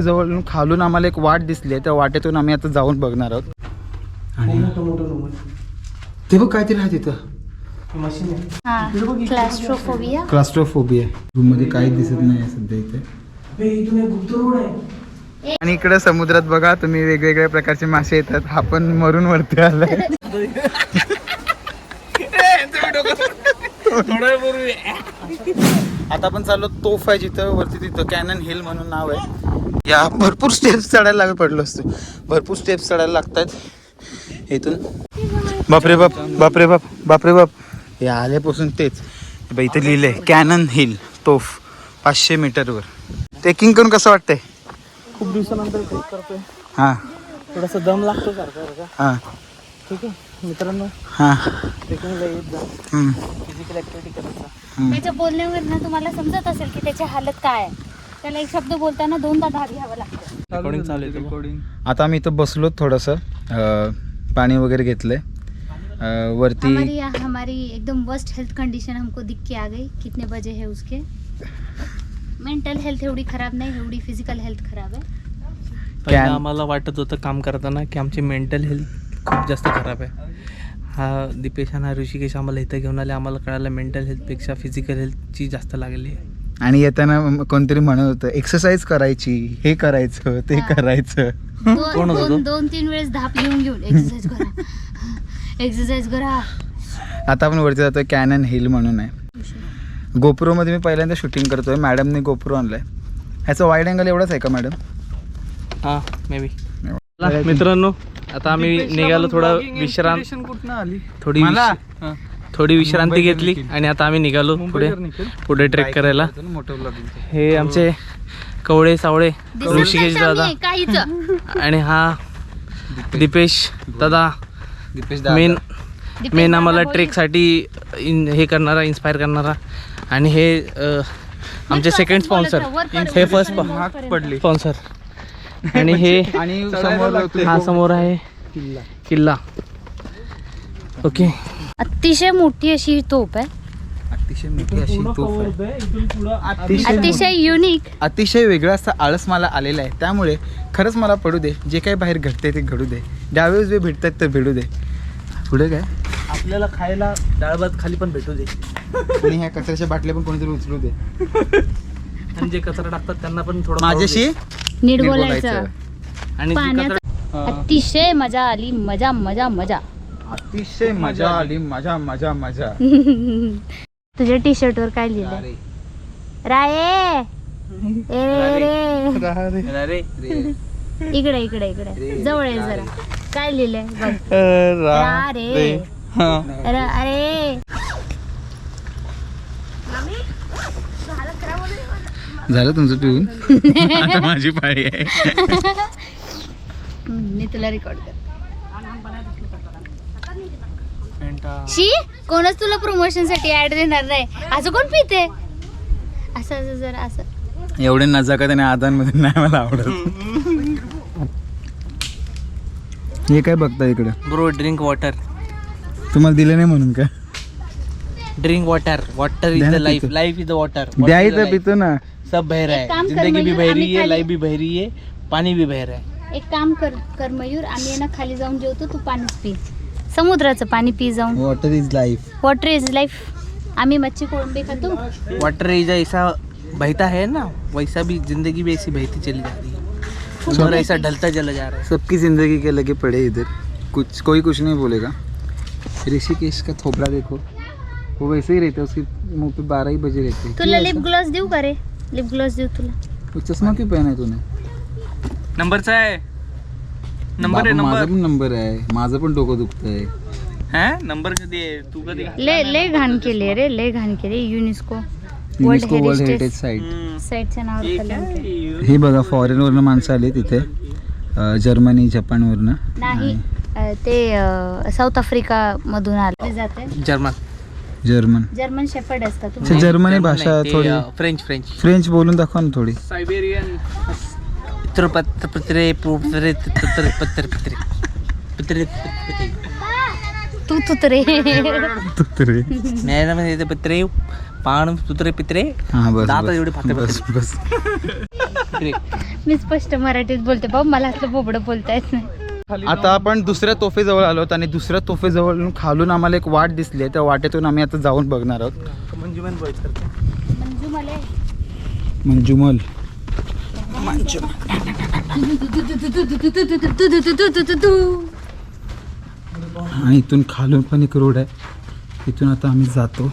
जवळून खालून आम्हाला एक वाट दिसली आहे. त्या वाटेतून आम्ही आता जाऊन बघणार आहोत. आणि ते बघ काहीतरी आहे तिथं. मशीन आहे. हा क्लास्ट्रोफोबिया क्लास्ट्रोफोबिया रूममध्ये काहीच दिसत नाही सध्या इथे. आणि इकडे समुद्रात बघा तुम्ही वेगवेगळ्या प्रकारचे मासे येतात. हा पण मरून वरती आलाय. आता आपण चाललो तोफ आहे जिथं वरती तिथं. कॅनन हिल म्हणून नाव आहे. या भरपूर स्टेप्स चढायला लागत पडलो असतो. भरपूर स्टेप्स चढायला लागतात इथून. बापरे बाप बापरे बाप बापरे बाप. हे आल्यापासून तेच. बघ इथं लिहिलंय कॅनन हिल तोफ पाचशे मीटरवर. ट्रेकिंग करून कसं वाटतंय? खूप दिवसानंतर ट्रेक करतोय. हां. थोडासा दम लागतो सारखा हां. ठीक आहे. मित्रांनो हां. ट्रेकिंगला येत जा. फिजिकल. त्याच्या बोलण्यावरनं तुम्हाला समजत असेल की त्याची हालत काय आहे. त्याला एक शब्द बोलताना दोनदा धार घ्यावं लागतं. रेकॉर्डिंग चालू आहे रेकॉर्डिंग आता आम्ही इथं बसलो थोडंसं. अं, पाणी वगैरे घेतलंय. अं, वरती हमारी हमारी एकदम वर्स्ट हेल्थ कंडीशन हमको दिख के आ गई. कितने बजे है उसके? मेंटल हेल्थ एवढी खराब नाही एवढी फिजिकल हेल्थ खराब आहे. पहिला आम्हाला वाटत होतं काम करताना की आमची मेंटल हेल्थ खूप जास्त खराब आहे. हा दीपेश आणि हा ऋषिकेश आम्हाला इथं घेऊन आले. आम्हाला कळालं मेंटल हेल्थपेक्षा फिजिकल हेल्थची जास्त लागली आहे. आणि येताना कोणतरी म्हणत होतं एक्सरसाइज करायची हे करायचं ते हा. करायचं. दोन कोण होतं दोन तो? दोन तीन वेळेस धाप घेऊन घेऊन एक्सरसाइज करा. एक्सरसाइज करा. आता आपण वरती जातोय कॅनन हिल म्हणून आहे. गोप्रोमध्ये मी पहिल्यांदा शूटिंग करतोय. मॅडमने गोप्रो आणलाय. ह्याचा वाईड अँगल एवढाच आहे का मॅडम हां मे बी मित्रांनो आता आम्ही निघालो थोडा विश्रांत. कुठनं आली? थोडी मला? थोडी विश्रांती घेतली आणि आता आम्ही निघालो पुढे. पुढे ट्रेक करायला. मोठं हे आमचे कवळे सावळे ऋषिकेश दादा काहीच. आणि हा दीपेश. दादा. दीपेश मेन मेन दादा आम्हाला. ट्रेकसाठी इन हे करणारा इन्स्पायर करणारा. आणि हे अ, आमचे सेकंड स्पॉन्सर हे फर्स्ट. पडली. स्पॉन्सर आणि हे आणि समोर हा समोर आहे किल्ला. ओके. अतिशय मोठी अशी ही तोफ आहे. अतिशय मोठी अशी तोफ आहे. अतिशय युनिक अतिशय वेगळा असा आळस मला आलेला आहे. त्यामुळे खरंच मला पडू दे. जे काही बाहेर घडते ते घडू दे. डावे जे भेटतात ते भेटू दे. पुढे काय? आपल्याला खायला डाळ भात खाली पण भेटू दे. आणि ह्या कचऱ्याच्या बाटल्या पण कोणीतरी उचलू दे. आणि जे कचरा टाकतात त्यांना पण थोडं माझ्याशी नीट बोलायचं. आणि जे पाण्यात कचरा अतिशय मजा आली मजा मजा मजा. अतिशय मजा आली. मजा मजा मजा. तुझ्या टी शर्ट वर काय लिहिलंय? राये. ए रे. अरे इकडे इकडे इकडे. जवळ आहे जरा. काय लिहिलंय? बघ. रा रे र- अरे. झालं तुमचं पिऊन आता माझी पाळी आहे. मी तुला रेकॉर्ड कर. शी कोणच तुला प्रमोशनसाठी ऍड देणार नाही. असं कोण पिते? असं असं जरा असं. एवढे नजाकत आणि आदानमध्ये नाही मला आवडत. हे काय बघता इकडं? ब्रो ड्रिंक वॉटर तुम्हाला दिलं नाही म्हणून का? ड्रिंक वाटर वाटर इज द्या द ना पितो. लाइफ इज द वाटर द्यायचं पितो ना. सब बह रहा है। जिंदगी भी बह रही है लाइफ भी बह रही है पानी भी बह रहा है। एक काम कर कर मयूर आम्ही ना खाली जाऊन जेवतो तू पाणीच पी. समुद्राचं पाणी पी जाऊन. Water is life water is life आम्ही मच्छी कोळंबी खातो. वाटर इज ऐसा बहता है ना वैसा भी जिंदगी भी ऐसी बहती चली जा रही है। ऐसा ढलता चला जा रहा है। सबकी जिंदगी के लगे पड़े इधर। कुछ कोई कुछ नहीं बोलेगा। ऋषिकेश का थोपड़ा देखो। वो वैसे ही रहता है उसके मुंह पे बारह ही बजे रहते हैं। तुला लिप? ग्लॉस देऊ का रे? लिप ग्लॉस देऊ तुला. वो चष्मा क्यों पहना है तूने? नंबरचा आहे नंबर आहे बाबा, माझा नंबर। पण नंबर आहे. माझं पण डोकं दुखतंय. है? नंबर कधी आहे? तू कधी ले ले घाण केली रे ले घाण केली UNESCO UNESCO world heritage heritage site hmm. साईटच्या नावावर हे आहे. हे बघा फॉरेनवरनं माणसं आली तिथे अं, जर्मनी जपानवरनं नाही. अ, ते साऊथ आफ्रिका मधून आले. जाते जर्मन जर्मन. जर्मन शेपर्ड असता अच्छा, तुम्ही जर्मनी भाषा थोडी फ्रेंच फ्रेंच फ्रेंच बोलून दाखवा ना थोडी. सायबेरियन पत्र पत्रे पत्रे पत्रे पत्रे. पत्रे पत्रे. पत्रे तू तू तर रे तू तरी मेरा म्हणजे ते पत्रे पाण सुत्रे पित्रे. हा बस दात बस. एवढे फाटे बस बस. पित्रे. मी स्पष्ट मराठीत बोलते बाबा मला असलं बोबडं बोलता येत नाही. आता आपण दुसऱ्या तोफेजवळ आलो आणि दुसऱ्या तोफेजवळ खालून आम्हाला एक वाट दिसली आहे. त्या वाटेतून आम्ही आता जाऊन बघणार आहोत. मंजुमल आणि इथून खालून पण एक रोड आहे. इथून आता आम्ही जातो.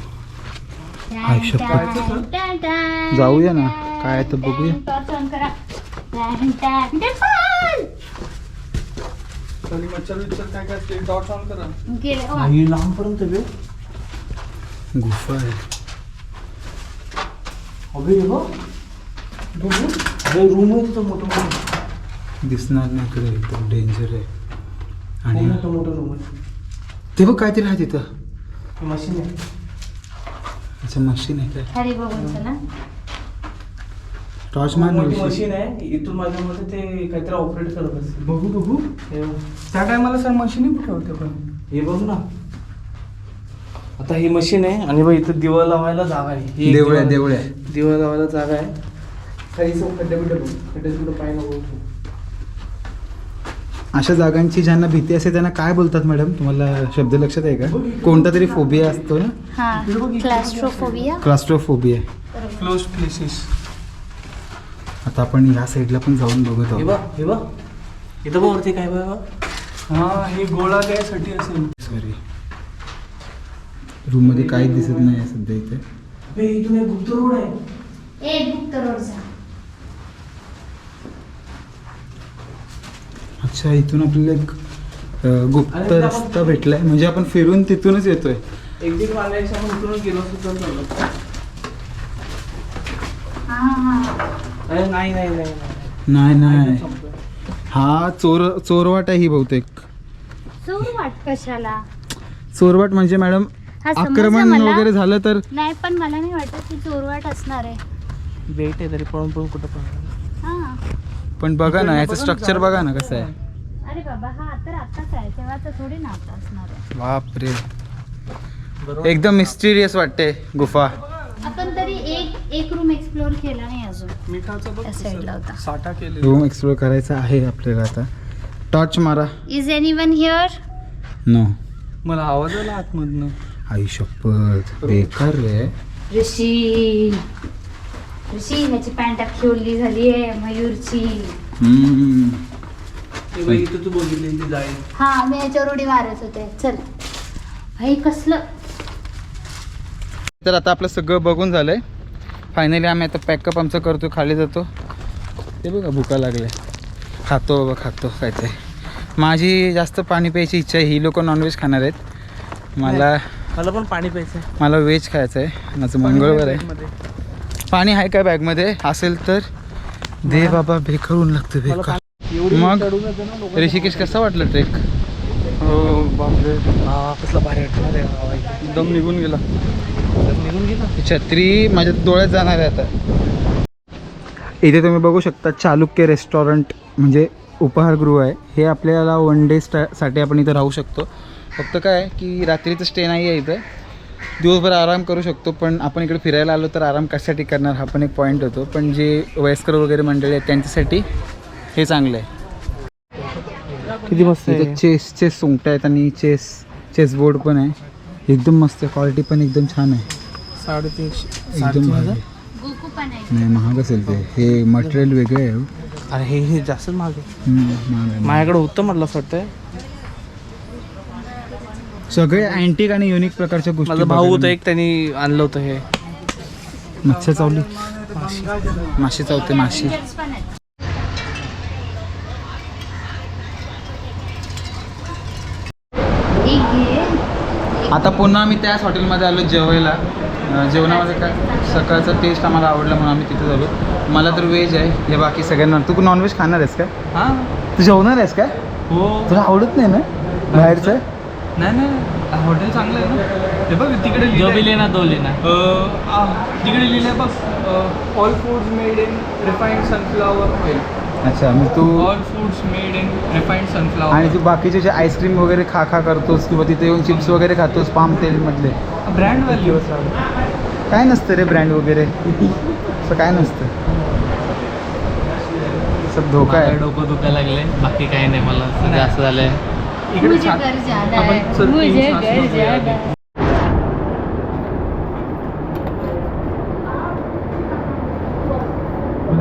जाऊया ना. काय आहे तर बघूया. टॉर्च ऑन करा. टेम्पल! गेले ओ. लांबपर्यंत बे गुफा आहे. अबे हे बघ. रूम? आहे तिथं मोठं मोठं. दिसणार नाही इकडे एकदम डेंजर आहे. आणि मोठं मोठं रूम आहे. ते बघ काहीतरी आहे तिथं. हे मशीन आहे. अच्छा मशीन आहे काय? हरी बाबांचं ना. टॉर्च मान मोठी मशीन. आहे. इथून माझ्या मते ते काहीतरी ऑपरेट करत असते बघू बघू. त्या टायमाला सर मशीन कुठे होते पण? हे बघ ना. आता ही मशीन आहे आणि बघ इथं दिवा लावायला जागा आहे. ही एक देवळ्या दिवा- देवळ्या. दिवा लावायला जागा आहे. काही सो खड्डे बिड्डे बघ. खड्डे बिड्डे पाय नको अशा जागांची ज्यांना भीती असते त्यांना काय बोलतात मॅडम? तुम्हाला शब्द लक्षात आहे का? कोणता तरी फोबिया असतो ना? हा क्लास्ट्रोफोबिया क्लास्ट्रोफोबिया क्लोज प्लेसेस आता आपण या साईडला पण जाऊन बघत हे आहोत. बघ हे बघ. इथं बघ वरती काय बघ. हा हे गोळा द्यायसाठी असेल. सॉरी रूममध्ये काहीच दिसत नाही आहे सध्या इथे. अबे इथून एक गुप्त रोड आहे. ए रोडचा अच्छा इथून आपल्याला एक अं, गुप्त रस्ता भेटलाय. म्हणजे आपण फिरून तिथूनच येतोय. एक इथून गेलो चाललं. हा हा. अरे नाही नाही नाही नाही. नाही संपलं. हा चोर चोरवाट आहे ही बहुतेक. चोर वाट कशाला? चोरवाट म्हणजे मॅडम हा आक्रमण मला. वगैरे झालं तर नाही पण मला नाही वाटत की चोरवाट असणार आहे. वेट आहे तरी पळून पळून कुठं पळणार? हा. पण बघा ना याचं स्ट्रक्चर बघा ना कसं आहे. अरे बाबा हा तर आताच आहे. तेव्हा तर थोडी ना आता असणार आहे. बापरे. बरोबर. एकदम मिस्टिरियस वाटते गुफा. आपण तरी एक एक रूम एक्सप्लोर केला नाही त्या साईडला होता. साठा केले रूम एक्सप्लोर करायचा आहे आपल्याला आता. टॉर्च मारा. Is any one here no मला आवाज आला आतमधनं. आई शपथ. बेकार रे. ऋषी. ऋषी ह्याची पॅन्ट अख्खी ओली झाली आहे मयूरची. हम्म. हे बघ, इथं तू बघितलेली जाळी. हा मी याच्यावर उडी मारत होते. चल. भाई कसलं? तर आता आपलं सगळं बघून झालंय. फायनली आम्ही आता पॅकअप आमचं करतो खाली जातो. ते बघा भुका लागले खातो बाबा खातो काय ते माझी जास्त पाणी प्यायची इच्छा आहे ही लोक नॉनव्हेज खाणार आहेत. मला मला पण पाणी प्यायचं आहे. मला व्हेज खायचं आहे माझं मंगळवार आहे. पाणी आहे काय बॅगमध्ये असेल तर दे बाबा ऊन लागतं बेकार. एवढी मग? ऋषिकेश कसं वाटलं ट्रेक हो बापरे. कसला भारी वाटणार आहे बाई. दम निघून गेला तर निघून गेला. छत्री माझ्या डोळ्यात जाणार आहे आता. इथे तुम्ही बघू शकता चालुक्य रेस्टॉरंट म्हणजे उपहारगृह आहे. हे आपल्याला वन डे स्टा साठी आपण इथं राहू शकतो. फक्त काय आहे की रात्रीचं स्टे नाही आहे इथं. दिवसभर आराम करू शकतो पण आपण इकडे फिरायला आलो तर आराम कशासाठी करणार हा पण एक पॉईंट होतो. पण जे वयस्कर वगैरे मंडळी आहेत त्यांच्यासाठी हे चांगलं आहे. किती मस्त इथे चेसचे सोंगट्या आहेत आणि चेस चेस बोर्ड पण आहे. एकदम मस्त क्वालिटी पण एकदम छान आहे. साडेतीनशे एकदम साडेतीन. हजार नाही महाग असेल ते हे मटेरियल वेगळं आहे हो. अरे हे हे जास्तच महाग आहे हम्म, महाग आहे. माझ्याकडे होतं म्हटलं असं वाटतंय सगळे अँटिक आणि युनिक प्रकारच्या गोष्टी माझा भाऊ बघायला होता एक त्यांनी आणलं होतं हे मिळतात. मच्छी चावली माशी चावते माशी Fingers पण आहेत एक घे आता पुन्हा आम्ही त्याच हॉटेलमध्ये आलो जेवायला. जेवणामध्ये काय? सकाळचा टेस्ट आम्हाला आवडला म्हणून आम्ही तिथे झालो. मला तर व्हेज आहे. हे बाकी सगळ्यांना तू नॉनव्हेज खाणार आहेस काय? हा? तू जेवणार आहेस काय? हो. तुला आवडत नाही ना? बाहेरचं? नाही नाही. हॉटेल चांगलं आहे ना? हे बघ तिकडे जो. भी लेना दो लेना तिकडे लिहिलंय बघ all foods made in refined sunflower oil अच्छा मग तू all foods made in refined आणि सनफ्लावर तू बाकीचे जे आईस्क्रीम वगैरे खा खा करतोस किंवा तिथे येऊन चिप्स वगैरे खातोस पाम तेल मधले? ब्रँड व्हॅल्यू काय नसतं रे ब्रँड वगैरे? असं काय नसतं? सब धोका आहे. डोकं दुखायला लागले बाकी काही नाही मला सध्या असं झालंय. इकडे मुझे घर है. मुझे घर. है.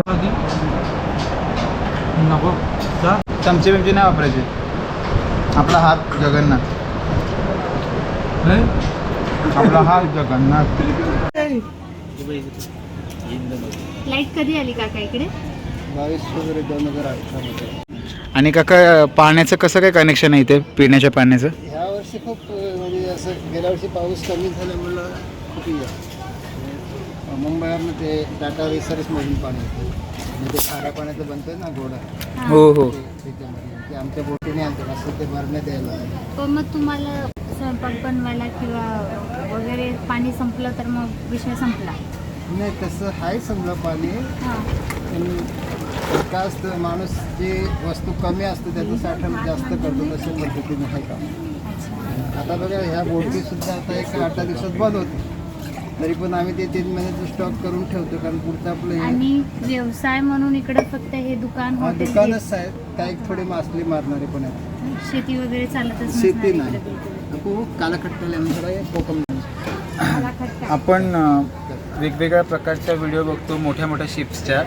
आधी. नको जा चमचे बिमचे नाही वापरायचे. आपला हात जगन्नाथ. हे? आपला हात जगन्नाथ. लाइट कधी आली काका इकडे? बावीस फेब्रुवारी दोन हजार अठरामध्ये आणि काका पाण्याचं कसं काय कनेक्शन आहे इथे? पिण्याच्या पाण्याचं? ह्या वर्षी खूप म्हणजे असं गेल्या वर्षी पाऊस कमी झाल्यामुळं खूप मुंबईवरनं ते टाटा रिसर्चमधून पाणी येतं. ते खाऱ्या पाण्याचं बनतंय ना गोडा. हो. हो त्याच्यामध्ये. ते आमच्या बोटीने आणतात असं ते भरण्यात यायला लागलं. पण मग तुम्हाला स्वयंपाक बनवायला किंवा वगैरे पाणी संपलं तर मग विषय संपला. नाही तसं आहे समजा पाणी. हां. पण काय असतं माणूस जे वस्तू कमी असते त्याचं साठवण जास्त करतो तशा पद्धतीने आहे का? अच्छा. आता बघा ह्या बोटी सुद्धा आता एक आठ दहा दिवसात बंद होते तरी पण आम्ही ते तीन महिन्याचं स्टॉक करून ठेवतो कारण पुढचं आपलं आणि व्यवसाय म्हणून इकडे फक्त हे दुकान हा, हॉटेल दुकानच आहेत. काही थोडे मासली मारणारे पण आहेत. शेती वगैरे चालतच शेती नाही. नको कालखट्टाल्यानंतर कोकम. आपण अ, वेगवेगळ्या प्रकारच्या व्हिडिओ बघतो मोठ्या मोठ्या शिप्सच्या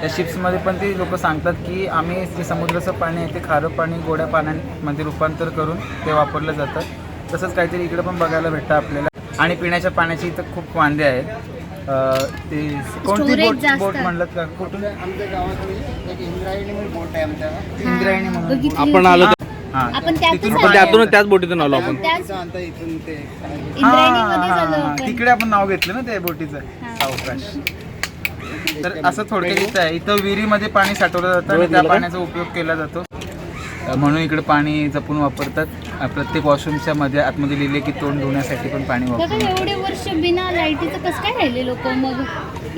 त्या शिप्समध्ये पण ते लोक सांगतात की आम्ही जे समुद्राचं पाणी आहे ते खारं पाणी गोड्या पाण्यामध्ये रूपांतर करून ते वापरलं जातं. तसंच काहीतरी इकडे पण बघायला भेटतं आपल्याला. आणि पिण्याच्या पाण्याची इथं खूप वांदे आहेत ते कोणती Storage बोट जास्त. बोट म्हणलं का कुठून आमच्या एक इंद्रायणी म्हणून बोट आहे आमच्या इंद्रायणी हां, म्हणून. बघितली आपण होती. आलो हां आपण त्यातच तिथून. त्याच बोटीतून आलो आपण त्याच तिथं आणता इथून ते इंद्रायणीमध्येच हां, आलो हां, हां. आपण. तिकडे आपण नाव घेतलं ना त्या बोटीचं हां. सावकाश तर असं थोडक्यात इथं आहे इथं विहिरीमध्ये पाणी साठवलं जातं आणि त्या पाण्याचा उपयोग केला जातो म्हणून इकडे पाणी जपून वापरतात. अं, प्रत्येक वॉशरूमच्या मध्ये आतमध्ये लिहिले की तोंड धुण्यासाठी पण पाणी बघा वापरतात एवढे वर्ष बिना लाईटीचं कसं काय राहिले लोक? मग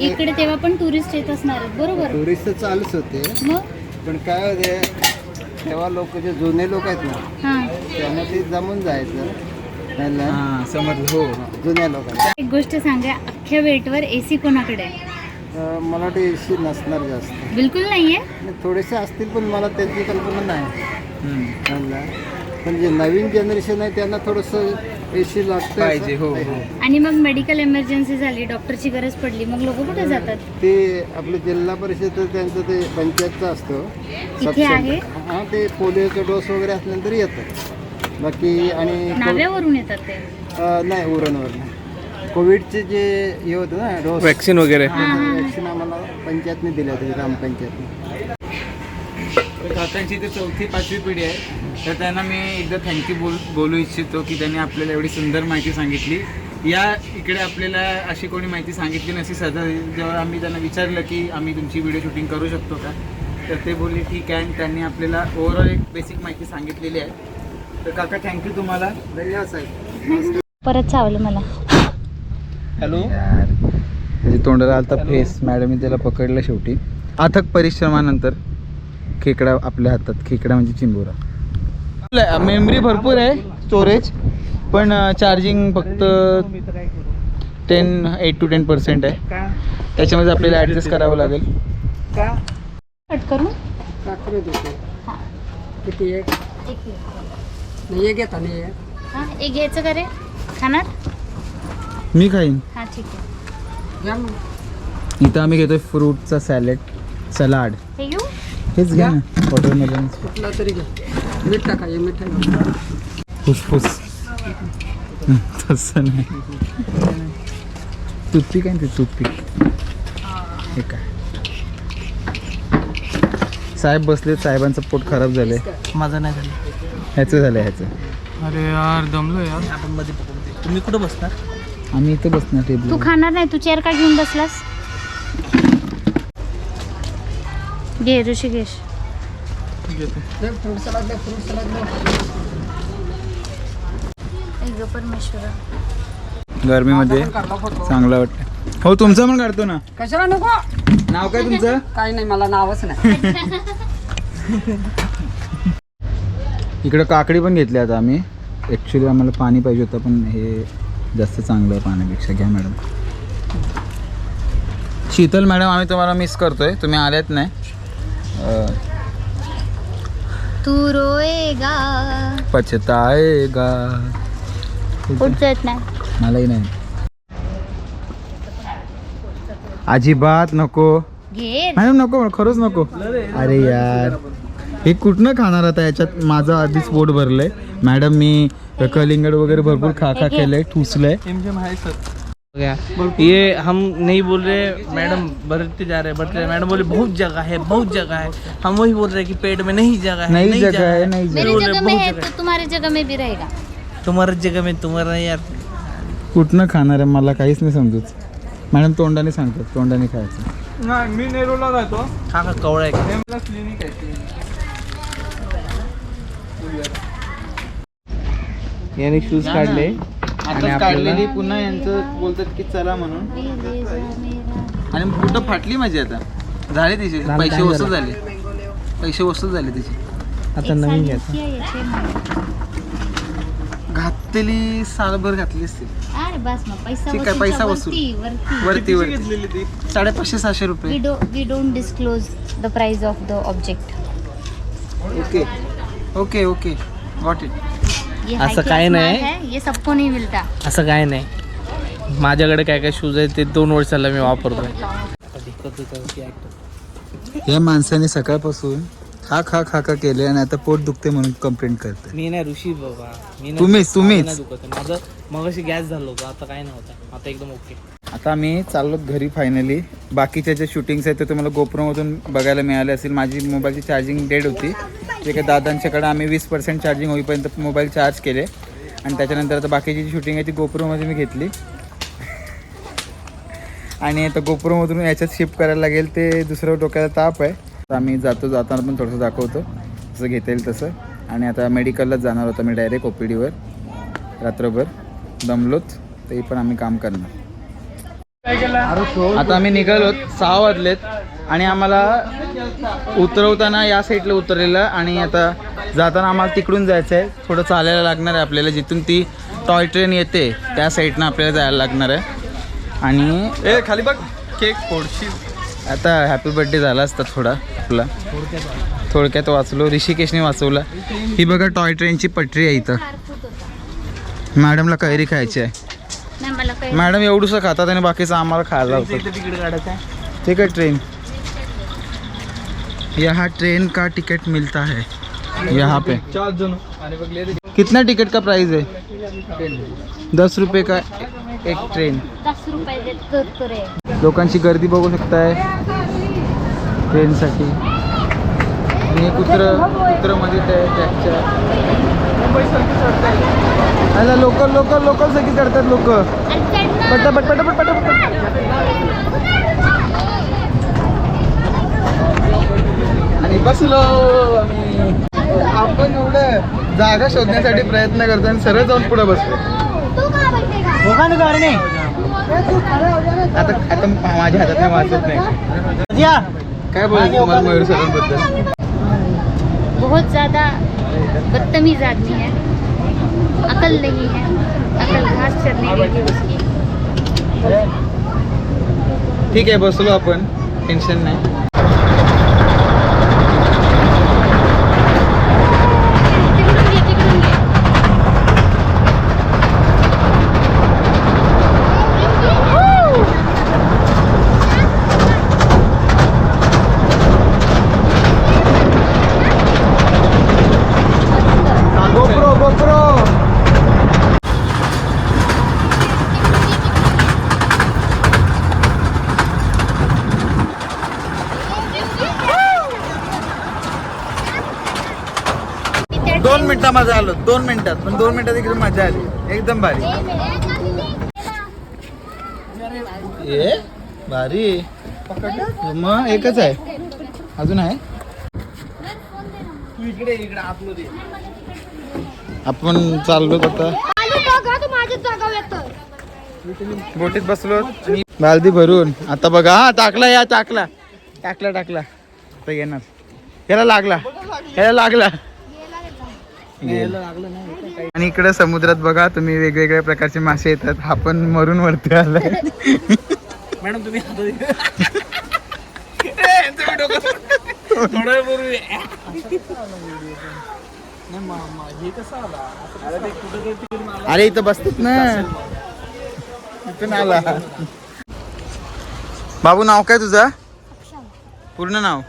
इकडे तेव्हा पण टुरिस्ट येत असणार आहेत बरोबर? टुरिस्ट तर चालूच होते. मग? पण काय होते तेव्हा लोक जे जुने लोक आहेत ना हां. त्यांना ते जमून जायचं. त्यांना हां समजलं. हो. जुन्या लोकांना. एक गोष्ट सांगा अख्ख्या वेटवर ए सी कोणाकडे आहे? मला वाटतं एसी नसणार जास्त. बिलकुल नाहीये? आणि थोडेसे असतील पण मला त्यांची कल्पना नाही. पण जे नवीन जनरेशन आहे त्यांना थोडंसं एसी लागतं पाहिजे, हो, हो. आणि मग मेडिकल इमर्जन्सी झाली डॉक्टरची गरज पडली मग लोक कुठे जातात? ते आपलं जिल्हा परिषद त्यांचं ते पंचायतचं असतं. तिथे आहे? हां ते पोलिओचा डोस वगैरे असल्यानंतर येतं. बाकी आणि नाव्यावरून येतात ते? अं, नाही उरणवरून. कोविडचे जे हे होतं ना डोस वॅक्सिन वगैरे. वॅक्सिन आम्हाला पंचायतने दिले होते ग्रामपंचायतने. तर काकांची इथे चौथी पाचवी पिढी आहे. तर त्यांना मी एकदा थँक्यू बोल बोलू इच्छितो की त्यांनी आपल्याला एवढी सुंदर माहिती सांगितली. या इकडे आपल्याला अशी कोणी माहिती सांगितली नसती. सध्या जेव्हा आम्ही त्यांना विचारलं की आम्ही तुमची व्हिडिओ शूटिंग करू शकतो का तर ते बोलले ठीक आहे. आणि त्यांनी आपल्याला ओव्हरऑल एक बेसिक माहिती सांगितलेली आहे. तर काका थँक्यू तुम्हाला. धन्यवाद साहेब. परत चावलं मला. हॅलो? तोंडाला आलता फेस मॅडमने त्याला पकडलं शेवटी. अथक परिश्रमानंतर खेकडा आपल्या हातात खेकडा म्हणजे चिंबोरा. मेमरी भरपूर आहे स्टोरेज पण चार्जिंग फक्त ten eight two ten percent आहे. त्याच्यामध्ये आपल्याला ॲडजस्ट करावं लागेल. हां. किती एक हां एक घ्यायचं का रे? खाणार? मी खाईन. हां ठीक आहे. या इथं आम्ही घेतोय फ्रूटचा सॅलेड सलाड. हे घेऊ? हेच घ्या ना वॉटरमेलन कुठला तरी घ्या. मीठ टाका हे मीठ टाका फुसफुस. तसं नाही. टूथपिक आहे ना ते टूथपिक? हे काय? साहेब बसले साहेबांचं पोट खराब झालंय. माझं नाही झालं. ह्याचं झालं ह्याचं. अरे यार दमलो यार. आपण मध्ये पकडते तुम्ही कुठं बसणार? आम्ही इथं बसणार तू टेबल खाणार नाही तू चेअर का घेऊन बसलास? घे ऋषिकेश. फ्रूट सलाद द्या फ्रूट सलाद द्या परमेश्वरा गरमीमध्ये चांगलं वाटतं हो तुमचं पण काढतो ना. कशाला नको? नाव काय तुमचं? काही नाही मला नावच नाही. इकडं काकडी पण घेतली आता आम्ही. ॲक्च्युली आम्हाला पाणी पाहिजे होतं पण हे जास्त चांगलं आहे पाण्यापेक्षा घ्या मॅडम. शीतल मॅडम आम्ही तुम्हाला मिस करतोय. तुम्ही आल्यात नाही. तू रोएगा. पछताएगा. येत नाही. मलाही नाही. अजिबात नको. घे मॅडम नको खरंच नको. अरे यार. हे कुठनं खाणार आता? याच्यात माझं आधीच पोट भरलंय. मॅडम मी कलिंगड वगैरे भरपूर खा खा केलंय ठुसलंय. हो गया ये हम नहीं बोल रहे मैडम बढ़ते जा रहे बढ़ते मैडम बोले बहुत जगह है बहुत जगह है. हम वही बोल रहे हैं कि पेट में नहीं जगह है नहीं जगह है नहीं जगह मेरे में है जगह तो तुम्हारी जगह में भी रहेगा. तुम्हारी जगह में तुम्हारा यार. कुठनं खाणार आहे मला काहीच नाही समजत. मॅडम तोंडाने सांगतात तोंडाने खायचं. नाही मी नेरूला कवड़ा है एम प्लस क्लिनिक आहे. याने शूज काढले. आणि आता आपल्याला- काढलेली पुन्हा यांचं बोलतात की चला म्हणून. आणि कुठं फाटली माझी आता? झाले तिचे. झालं, पैसे time वसूल झालं. झाले. पैसे वसूल झाले तिचे. आता नवीन साल घ्यायचं घातलेली सालभर घातली असते. अरे बस मग पैसा ठीक आहे, पैसा वसूल. वरती. वरती वरती कितीची वरती. घेतलेली ती? साडेपाचशे सहाशे रुपये. Don't disclose the price of the object. Okay. Okay okay. Got it ये असं class नाही. है सबको नहीं मिलता। असं काय नाही. माझ्याकडे काय काय शूज आहेत ते दोन वर्षाला मी वापरतोय. या माणसाने सकाळपासून खा खा खा खा केले आणि आता पोट दुखते म्हणून कंप्लेंट करते मी नाही ऋषी बाबा. मी नाही- तुम्हीच- तुम्हीच. माझं नाही दुखत. माझं मग अशी गॅस झालं होतं आता काय नव्हतं आता एकदम ओके आता आम्ही चाललो घरी फायनली बाकीच्या ज्या शूटिंग्स आहेत ते तुम्हाला गोप्रोमधून बघायला मिळाले असेल. माझी मोबाईलची चार्जिंग डेड होती. जे काही दादांच्याकडे आम्ही वीस पर्सेंट चार्जिंग होईपर्यंत मोबाईल चार्ज केले. आणि त्याच्यानंतर आता बाकीची जी शूटिंग आहे ती गोप्रोमध्ये मी घेतली. आणि आता गोप्रोमधून याच्यात शिफ्ट करायला लागेल ते दुसरं डोक्याला ताप आहे. तर आम्ही जातो जाताना पण थोडंसं दाखवतो. जसं घेता येईल तसं. आणि आता मेडिकललाच जाणार होतो मी डायरेक्ट ओ पी डीवर रात्रभर. दमलोत. तरी पण आम्ही काम करणार. आता आम्ही निघालो सहा वाजलेत आणि आम्हाला उतरवताना या साईडला उतरलेलं आणि आता जाताना आम्हाला तिकडून जायचं आहे थोडं चालायला लागणार आहे आपल्याला. जिथून ती टॉय ट्रेन येते त्या साईडनं आपल्याला जायला लागणार आहे. आणि ए खाली बघ. केक फोडशी आता हॅपी बर्थडे झाला असता थोडा आपला. थोडक्यात वाचलो ऋषिकेशने वाचवला. ही बघा टॉय ट्रेनची पटरी आहे इथं. मॅडमला कैरी खायची आहे. मला काही मॅडम एवढंसं खातात आणि बाकीचं आम्हाला खायला होतं तिकीट काढायचं आहे. ठीक है ट्रेन. यहाँ ट्रेन का टिकट मिलता है यहाँ पे. चार जण. आणि बघ ले कितना टिकट का प्राइस है? दस रुपये का एक ट्रेन. दस रुपये देत तो रे लोकांची गर्दी बघू शकताय. ट्रेनसाठी. आणि हे कुत्र कुत्रमध्ये ते ट्रॅकच्या मुंबई आता लोकल लोकल लोकल सगळी करतात लोक. आणि चढणं पटापट पटापट पटापट. आणि बसलो आम्ही. आपण एवढं जागा शोधण्यासाठी प्रयत्न करतो आणि सरळ जाऊन पुढे बसलो. तू का बघते का आता आता माझ्या हातात नाही वाचत नाही. काय बोलायचं तुम्हाला मयूर सरांबद्दल? बहुत ज़्यादा बदतमीज आदमी है. अकल नहीं है। अकल घास चरने गई उसकी। ठीक आहे बसलो आपण टेन्शन नाही तिकडून घे तिकडून घे गोप्रो गोप्रो मिनिटामध्ये आलो. दोन मिनिटात. पण दोन मिनिटात एकदम मजा आली. एकदम भारी. ए भारी. मग एकच आहे. अजून आहे? तू इकडे इकडे आतमध्ये. आपण चाललो आता. बोटीत बसलो. बालदी भरून. आता बघा. हा टाकला या टाकला. टाकला टाकला. आता येणार. याला लागला. याला लागला. आणि इकडे समुद्रात बघा तुम्ही वेगवेगळ्या प्रकारचे मासे येतात. हा पण मरून वरती आलाय. मॅडम तुम्ही? अरे इथं बसतात ना. इथून आला. बाबू नाव काय तुझं? पूर्ण नाव?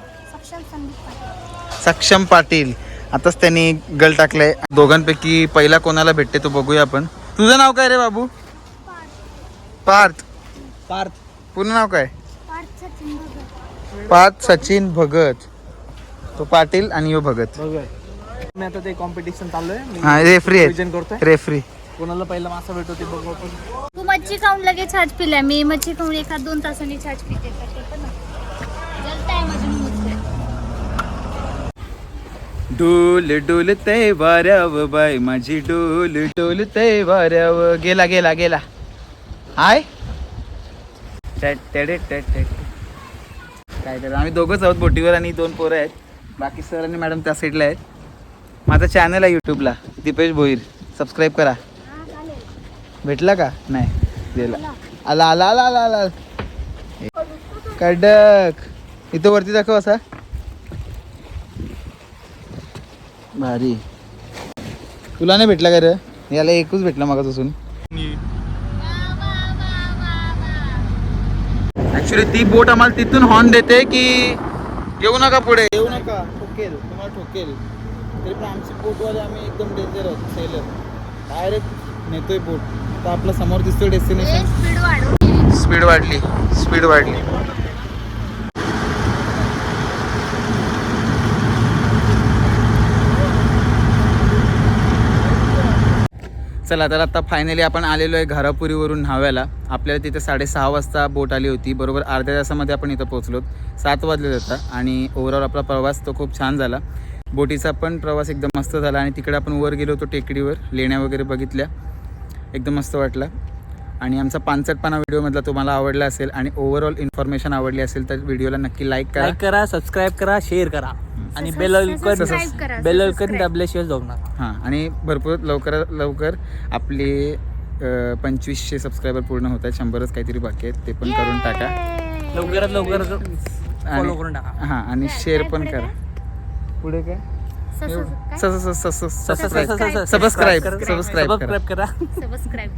सक्षम पाटील. आताच त्यांनी गल टाकलंय. दोघांपैकी पहिला कोणाला भेटते तो बघूया आपण. तुझं नाव काय रे बाबू? पार्थ. पार्थ. पूर्ण नाव काय? पार्थ सचिन भगत. तो पाटील आणि यो भगत. मी आता ते कॉम्पिटिशन चालू आहे मी हा रेफरी करतोय. रेफरी कोणाला पहिला मासा भेटतो ते बघू आपण. तू मच्छी खाऊन लगेच छाछ पिल्या. मी मच्छी खाऊन एका दोन तासांनी छाछ पिते. तर डोल डोलते वाऱ्याव बाय माझी डोल डोलते वाऱ्याव. गेला गेला गेला. हाय. टॅट टॅडे टॅट टॅट. काय तर आम्ही दोघंच आहोत बोटीवर आणि दोन पोरं आहेत. बाकी सर आणि मॅडम त्या साईडला आहेत. माझा चॅनल आहे यूट्यूबला दीपेश भोईर. सबस्क्राईब करा. भेटला का? नाही. गेला. आला आला आला आला आला. कडक. इथं वरती दाखव असा. भारी. तुला नाही भेटला का रे? याला एकच भेटला मागापासून ऍक्च्युली ती बोट आम्हाला तिथून हॉर्न देते की येऊ नका पुढे. येऊ नका ठोकेल तुम्हाला ठोकेल. तरी पण आमची बोटवाले आम्ही एकदम डेंजर आहोत सेलर डायरेक्ट नेतोय बोट. आता आपला समोर दिसतोय डेस्टिनेशन स्पीड वाढली स्पीड वाढली. चला तर आता फायनली आपण आलेलो आहे घारापुरीवरून न्हाव्याला. आपल्याला तिथे साडेसहा वाजता बोट आली होती. बरोबर अर्ध्या तासामध्ये आपण इथं पोहोचलो. सात वाजले होता आणि ओव्हरऑल आपला प्रवास तो खूप छान झाला. बोटीचा पण प्रवास एकदम मस्त झाला आणि तिकडे आपण वर गेलो होतो टेकडीवर. लेण्या वगैरे बघितल्या. एकदम मस्त वाटलं. आणि आमचा पानसटपणा व्हिडिओमधला तुम्हाला आवडला असेल आणि ओव्हरऑल इन्फॉर्मेशन आवडली असेल तर व्हिडिओला नक्की लाईक करा. करा सबस्क्राईब करा शेअर करा. आणि बेल आयकॉन सबस्क्राईब करा, बेल आयकॉन सबस्क्राईब. दाबल्याशिवाय जाऊ नका हां आणि भरपूर लवकर लवकर आपले अं, पंचवीसशे सबस्क्रायबर पूर्ण होत आहेत. शंभरच काहीतरी बाकी आहेत. ते पण करून टाका. लवकरात लवकर फॉलो करून टाका. हां आणि शेअर पण करा. पुढे काय? सबस्क्राईब स- स- सबस्क्राईब सबस्क्राईब सबस्क्राईब करा. सबस्क्राईब करा. सबस्क्राईब